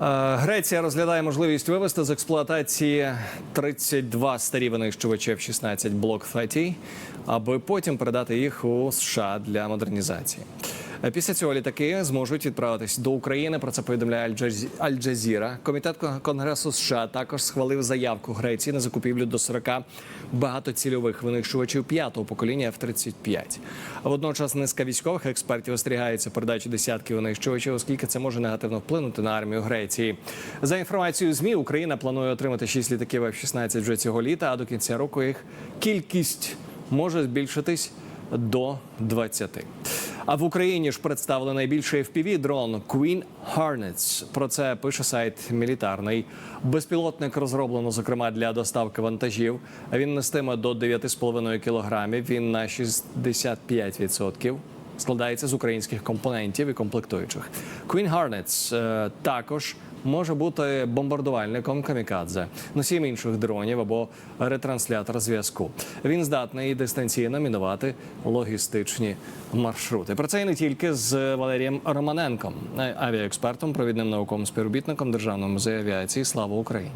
Е, Греція розглядає можливість вивести з експлуатації 32 старі винищувачі F-16 Block 30, аби потім передати їх у США для модернізації. Після цього літаки зможуть відправитись до України. Про це повідомляє Аль-Джазі- Аль-Джазіра. Комітет Конгресу США також схвалив заявку Греції на закупівлю до 40 багатоцільових винищувачів п'ятого покоління F-35. А Водночас низка військових експертів остерігається передачі десятків винищувачів, оскільки це може негативно вплинути на армію Греції. За інформацією змі, Україна планує отримати 6 літаків F-16 вже цього літа, а до кінця року їх кількість може збільшитись до 20. А в Україні ж представили найбільший fpv дрон Queen Hornets. Про це пише сайт мілітарний. Безпілотник розроблено зокрема для доставки вантажів. Він нестиме до 9,5 кілограмів. Він на 65% складається з українських компонентів і комплектуючих. Queen Hornets е, також може бути бомбардувальником камікадзе, носієм інших дронів або ретранслятор зв'язку. Він здатний дистанційно мінувати логістичні маршрути. Про це і не тільки з Валерієм Романенком, авіаекспертом, провідним науковим співробітником Державного музею авіації. Слава Україні!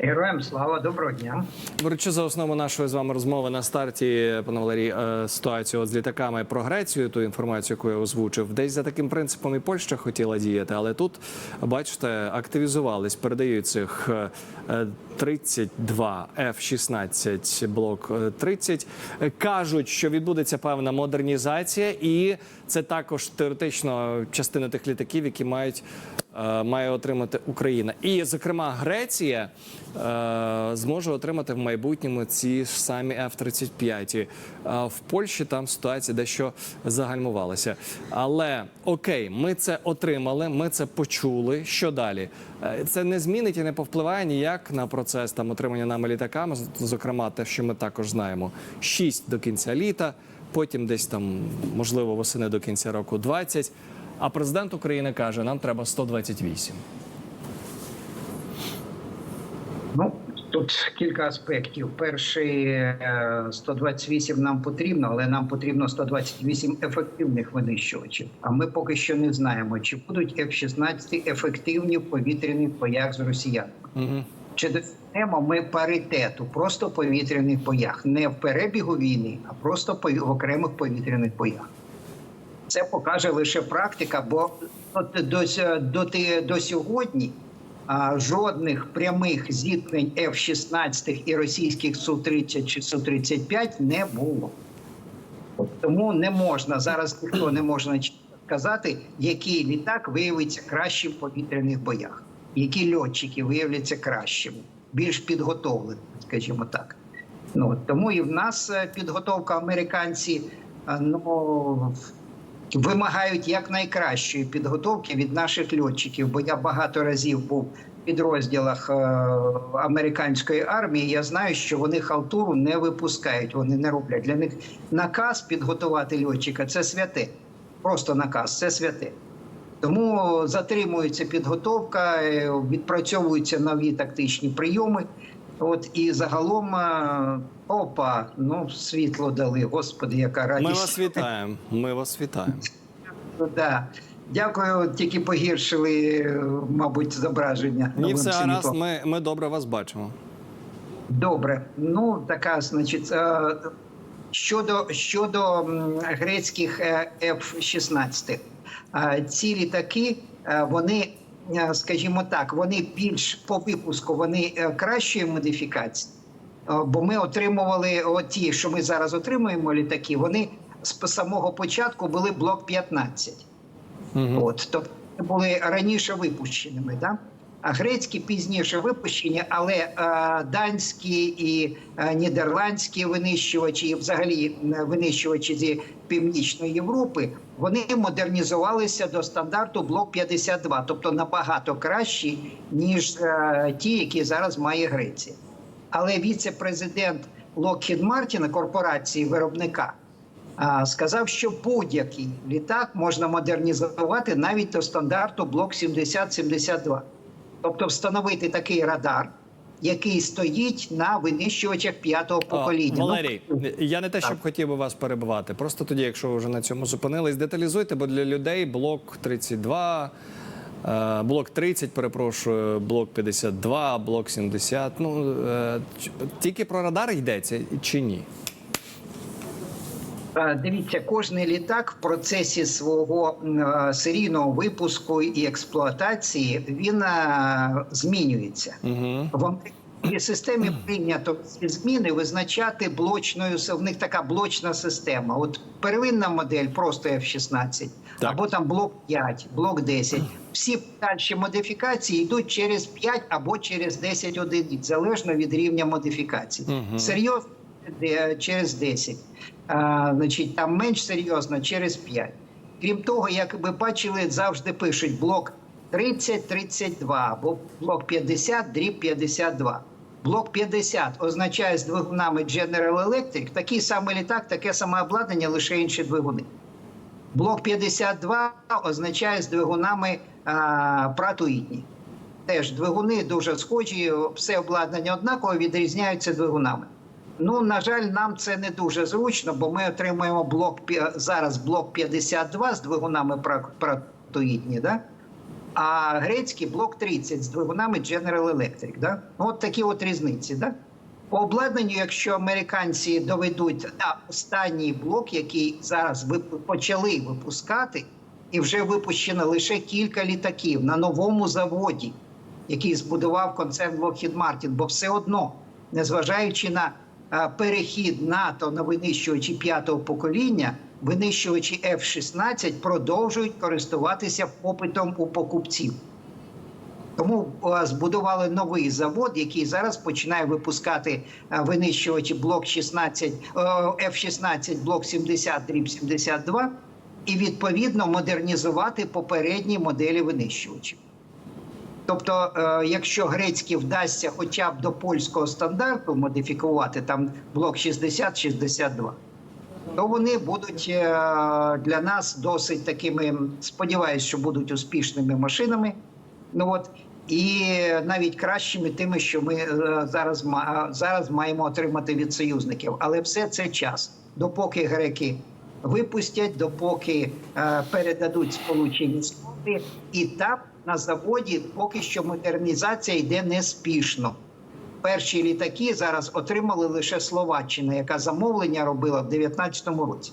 Героям слава, доброго дня. Беручи за основу нашої з вами розмови на старті, пане Валерій, е, ситуацію з літаками про Грецію, ту інформацію, яку я озвучив, десь за таким принципом і Польща хотіла діяти, але тут, бачите, активізувались, передають цих е, е, 32 F-16 блок е, 30. Е, Кажуть, що відбудеться певна модернізація, і це також теоретично частина тих літаків, які мають е, має отримати Україна. І, зокрема, Греція е, зможе отримати в майбутньому ці ж самі F-35. Е, в Польщі там ситуація дещо загальмувалася. Але окей, ми це отримали, ми це почули. Що далі? Це не змінить і не повпливає ніяк на процес там отримання нами літаками. Зокрема, те, що ми також знаємо: 6 до кінця літа, потім десь там, можливо, восени до кінця року 20. А президент України каже, нам треба 128. Ну тут кілька аспектів. Перший е, 128 нам потрібно, але нам потрібно 128 ефективних винищувачів. А ми поки що не знаємо, чи будуть F-16 ефективні в повітряних боях з росіянами. Угу. Чи досягнемо ми паритету просто повітряних боях, не в перебігу війни, а просто в окремих повітряних боях. Це покаже лише практика, бо до, до, до сьогодні а, жодних прямих зіткнень F-16 і російських Су-30 чи Су-35 не було. Тому не можна зараз ніхто не можна сказати, який літак виявиться кращим в повітряних боях, які льотчики виявляться кращими, більш підготовленими, скажімо так. Ну тому і в нас е, підготовка американці е, ну, вимагають якнайкращої підготовки від наших льотчиків. Бо я багато разів був в підрозділах е, американської армії. Я знаю, що вони халтуру не випускають, вони не роблять. Для них наказ підготувати льотчика це святе. Просто наказ, це святе. Тому затримується підготовка, е, відпрацьовуються нові тактичні прийоми. От і загалом е, опа, ну світло дали. Господи, яка радість. Ми вас вітаємо. Ми вас вітаємо. Да. Дякую, тільки погіршили, е, мабуть, зображення. Ні, все гаразд. Ми, ми добре вас бачимо. Добре. Ну, така, значить, щодо, щодо грецьких е, F-16. Е, Ці літаки, е, вони, скажімо так, вони більш по випуску, вони кращої модифікації. Бо ми отримували оті, що ми зараз отримуємо літаки, вони з самого початку були блок 15. Угу. От, тобто були раніше випущеними, да? Грецькі пізніше випущені, але е, данські і е, нідерландські винищувачі, і взагалі винищувачі зі Північної Європи, вони модернізувалися до стандарту блок 52, тобто набагато кращі, ніж е, ті, які зараз має Греція. Але віце-президент Lockheed Martin, корпорації виробника, сказав, що будь-який літак можна модернізувати навіть до стандарту блок 70-72. Тобто встановити такий радар, який стоїть на винищувачах п'ятого покоління. А, Валерій, Ну, я не те, щоб так. хотів би вас перебивати. Просто тоді, якщо ви вже на цьому зупинились, деталізуйте, бо для людей блок 32, Е, Блок 30, перепрошую, блок 52, блок 70. Ну е, тільки про радар йдеться чи ні? Дивіться, кожний літак в процесі свого серійного випуску і експлуатації він змінюється. Угу. В американській системі прийнято ці зміни визначати блочною. В них така блочна система. От первинна модель просто F-16, Так. або там блок 5, блок 10. Всі далі модифікації йдуть через 5 або через 10 одиниць, залежно від рівня модифікації. Мгм. Серйозно через 10. А, значить, там менш серйозно через 5. Крім того, як ви бачили, завжди пишуть блок 30-32 або блок 50, дріб 52. Блок 50 означає з двигунами General Electric, такий самий літак, таке саме обладнання, лише інші двигуни. Блок 52 означає з двигунами Pratt Теж двигуни дуже схожі, все обладнання однаково відрізняються двигунами. Ну, на жаль, нам це не дуже зручно, бо ми отримуємо блок зараз блок 52 з двигунами Pratt да? а грецький блок 30 з двигунами General Electric. Да? От такі от різниці. Да? По обладнанню, якщо американці доведуть на останній блок, який зараз ви почали випускати, і вже випущено лише кілька літаків на новому заводі, який збудував концерн Lockheed Martin, бо все одно, незважаючи на а, перехід НАТО на винищувачі п'ятого покоління, винищувачі F-16 продовжують користуватися попитом у покупців. Тому е, збудували новий завод, який зараз починає випускати е, винищувачі блок 16, е, F-16, блок 70, дріб 72, і відповідно модернізувати попередні моделі винищувачів. Тобто, е, якщо грецькі вдасться хоча б до польського стандарту модифікувати там блок 60-62, то вони будуть е, для нас досить такими, сподіваюся, що будуть успішними машинами. Ну от і навіть кращими тими, що ми е, зараз зараз маємо отримати від союзників. Але все це час, допоки греки випустять, допоки передадуть сполучені Штати, і там на заводі поки що модернізація йде неспішно. Перші літаки зараз отримали лише Словаччина, яка замовлення робила в 2019 році.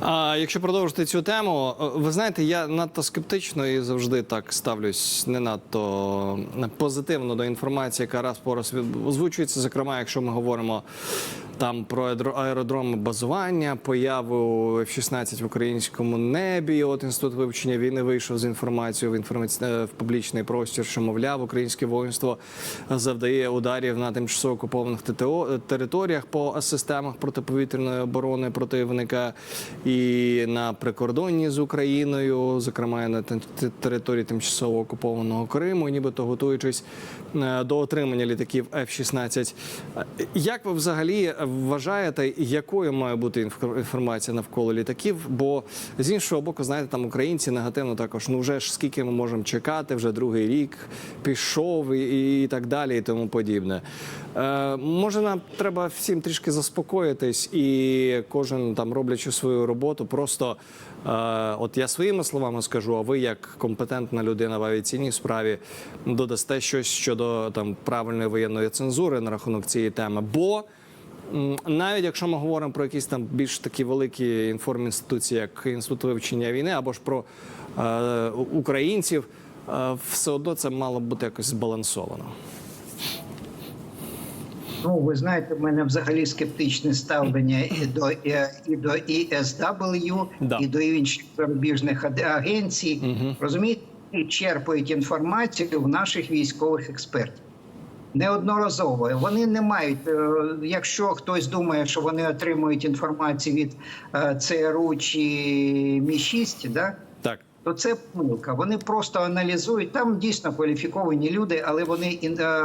А якщо продовжити цю тему, е, ви знаєте, я надто скептично і завжди так ставлюсь не надто позитивно до інформації, яка раз по раз озвучується. Зокрема, якщо ми говоримо там про аеро- аеродроми базування, появу F-16 в українському небі. От інститут вивчення війни вийшов з інформацією в інформаці... е, в публічний простір, що мовляв, українське воїнство завдає ударів на тимчасово окупованих ТТО територіях по системах протиповітряної оборони противника і на прикордонні з Україною, зокрема на те- те- території тимчасово окупованого Криму, нібито готуючись е, до отримання літаків F-16. Е, Як ви взагалі вважаєте, якою має бути інфор- інформація навколо літаків? Бо з іншого боку, знаєте, там українці негативно також. Ну вже ж скільки ми можемо чекати, вже другий рік пішов і, і так далі, і тому подібне. Е, може, нам треба всім трішки заспокоїтись, і кожен там роблячи свою роботу, просто е, от я своїми словами скажу, а ви як компетентна людина в авіаційній справі додасте щось щодо там правильної воєнної цензури на рахунок цієї теми. Бо навіть якщо ми говоримо про якісь там більш такі великі інформінституції, як інститут вивчення війни, або ж про е, українців, е, все одно це мало бути якось збалансовано. Ну, ви знаєте, в мене взагалі скептичне ставлення і до е, і до ESW, Да. і до інших зарубіжних агенцій. Мгм. Розумієте, і черпають інформацію в наших військових експертів. Неодноразово вони не мають. е, Якщо хтось думає, що вони отримують інформацію від е, ЦРУ чи Мі 6 да, Так. то це помилка. Вони просто аналізують. Там дійсно кваліфіковані люди, але вони е,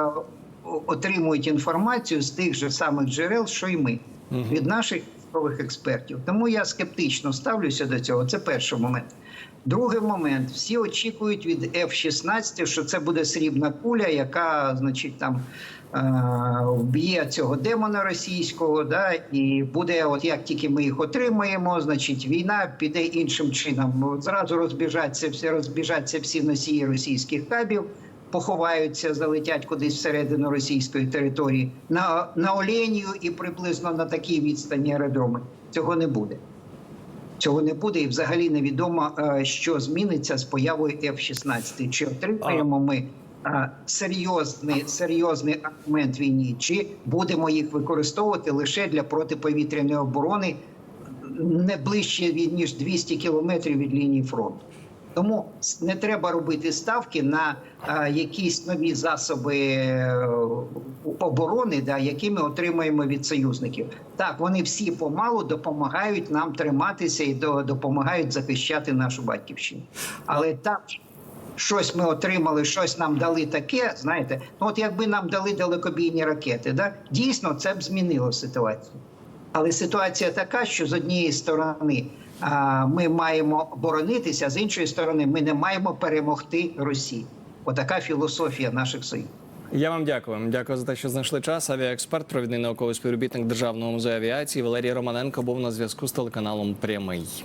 отримують інформацію з тих же самих джерел, що й ми, від наших військових експертів. Тому я скептично ставлюся до цього. Це перший момент. Другий момент: всі очікують від F-16, що це буде срібна куля, яка, значить, там вб'є цього демона російського, да, і буде, от як тільки ми їх отримаємо, значить війна піде іншим чином. Зразу розбіжаться всі, розбіжаться всі носії російських кабів, поховаються, залетять кудись всередину російської території на, на Оленію і приблизно на такій відстані аеродроми. Цього не буде. Цього не буде, і взагалі невідомо, е, що зміниться з появою F-16. Чи отримаємо ми е, серйозний, серйозний аргумент війні, чи будемо їх використовувати лише для протиповітряної оборони не ближче від ніж 200 кілометрів від лінії фронту. Тому не треба робити ставки на якісь нові засоби е, оборони, да, які ми отримаємо від союзників. Так, вони всі помалу допомагають нам триматися і до- допомагають захищати нашу батьківщину. Але так, щось ми отримали, щось нам дали таке. Знаєте, ну от якби нам дали далекобійні ракети, да, дійсно це б змінило ситуацію. Але ситуація така, що з однієї сторони ми маємо боронитися, з іншої сторони, ми не маємо перемогти Росії. Отака філософія наших союзів. Я вам дякую. Дякую за те, що знайшли час. Авіаексперт, провідний науковий співробітник Державного музею авіації Валерій Романенко був на зв'язку з телеканалом Прямий.